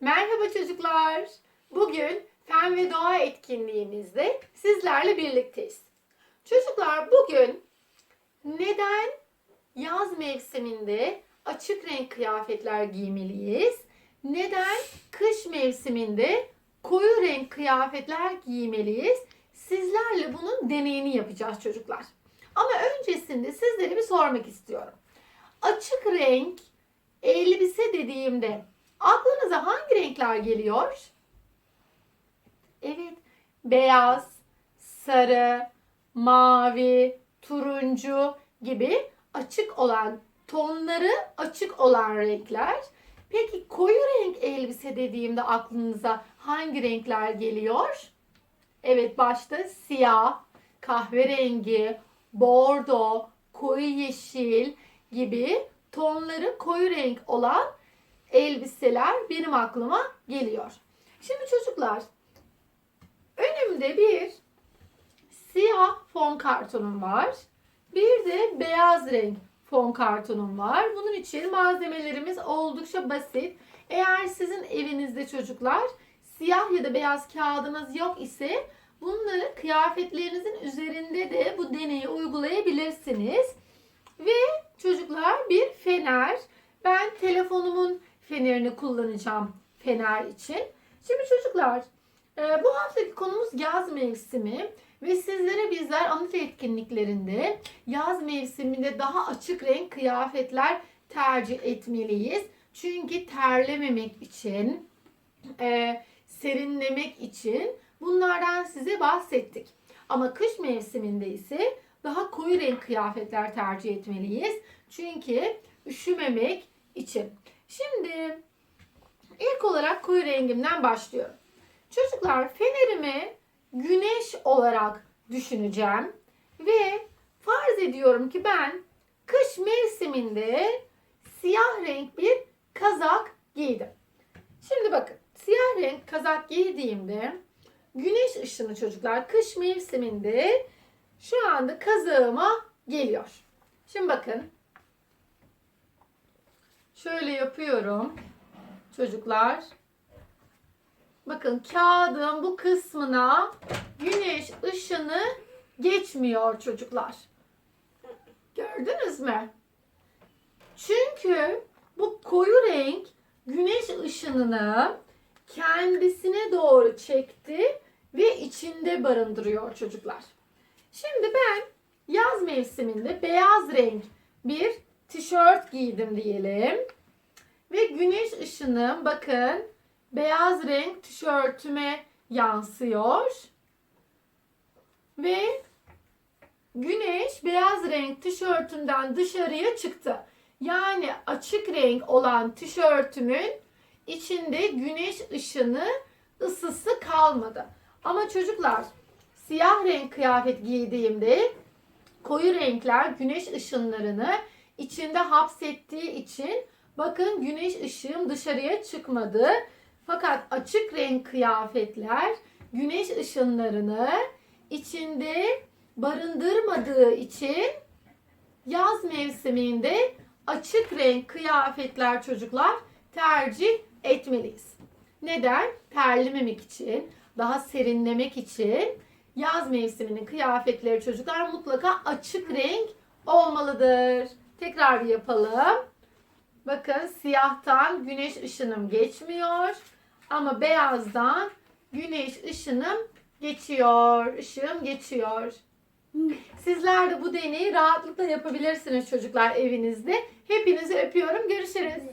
Merhaba çocuklar. Bugün Fen ve Doğa etkinliğimizde sizlerle birlikteyiz. Çocuklar bugün neden yaz mevsiminde açık renk kıyafetler giymeliyiz? Neden kış mevsiminde koyu renk kıyafetler giymeliyiz? Sizlerle bunun deneyini yapacağız çocuklar. Ama öncesinde sizlere bir sormak istiyorum. Açık renk elbise dediğimde aklınıza hangi renkler geliyor? Evet, beyaz, sarı, mavi, turuncu gibi açık olan, tonları açık olan renkler. Peki koyu renk elbise dediğimde aklınıza hangi renkler geliyor? Evet, başta siyah, kahverengi, bordo, koyu yeşil gibi tonları koyu renk olan elbiseler benim aklıma geliyor. Şimdi çocuklar önümde bir siyah fon kartonum var. Bir de beyaz renk fon kartonum var. Bunun için malzemelerimiz oldukça basit. Eğer sizin evinizde çocuklar siyah ya da beyaz kağıdınız yok ise bunları kıyafetlerinizin üzerinde de bu deneyi uygulayabilirsiniz. Ve çocuklar bir fener. Ben telefonumun fenerini kullanacağım fener için. Şimdi çocuklar e, bu haftaki konumuz yaz mevsimi ve sizlere bizler anıt etkinliklerinde yaz mevsiminde daha açık renk kıyafetler tercih etmeliyiz. Çünkü terlememek için, e, serinlemek için bunlardan size bahsettik. Ama kış mevsiminde ise daha koyu renk kıyafetler tercih etmeliyiz. Çünkü üşümemek için. Şimdi ilk olarak koyu rengimden başlıyorum. Çocuklar fenerimi güneş olarak düşüneceğim ve farz ediyorum ki ben kış mevsiminde siyah renk bir kazak giydim. Şimdi bakın siyah renk kazak giydiğimde güneş ışını çocuklar kış mevsiminde şu anda kazağıma geliyor. Şimdi bakın Şöyle yapıyorum. Çocuklar. Bakın kağıdın bu kısmına güneş ışını geçmiyor çocuklar. Gördünüz mü? Çünkü bu koyu renk güneş ışınını kendisine doğru çekti ve içinde barındırıyor çocuklar. Şimdi ben yaz mevsiminde beyaz renk bir tişört giydim diyelim. Ve güneş ışını bakın beyaz renk tişörtüme yansıyor. Ve güneş beyaz renk tişörtümden dışarıya çıktı. Yani açık renk olan tişörtümün içinde güneş ışını ısısı kalmadı. Ama çocuklar siyah renk kıyafet giydiğimde koyu renkler güneş ışınlarını içinde hapsettiği için bakın güneş ışığım dışarıya çıkmadı. Fakat açık renk kıyafetler güneş ışınlarını içinde barındırmadığı için yaz mevsiminde açık renk kıyafetler çocuklar tercih etmeliyiz. Neden? Terlememek için, daha serinlemek için yaz mevsiminin kıyafetleri çocuklar mutlaka açık renk olmalıdır. Tekrar bir yapalım. Bakın siyahtan güneş ışınım geçmiyor. Ama beyazdan güneş ışınım geçiyor. Işığım geçiyor. Sizler de bu deneyi rahatlıkla yapabilirsiniz çocuklar evinizde. Hepinizi öpüyorum. Görüşürüz.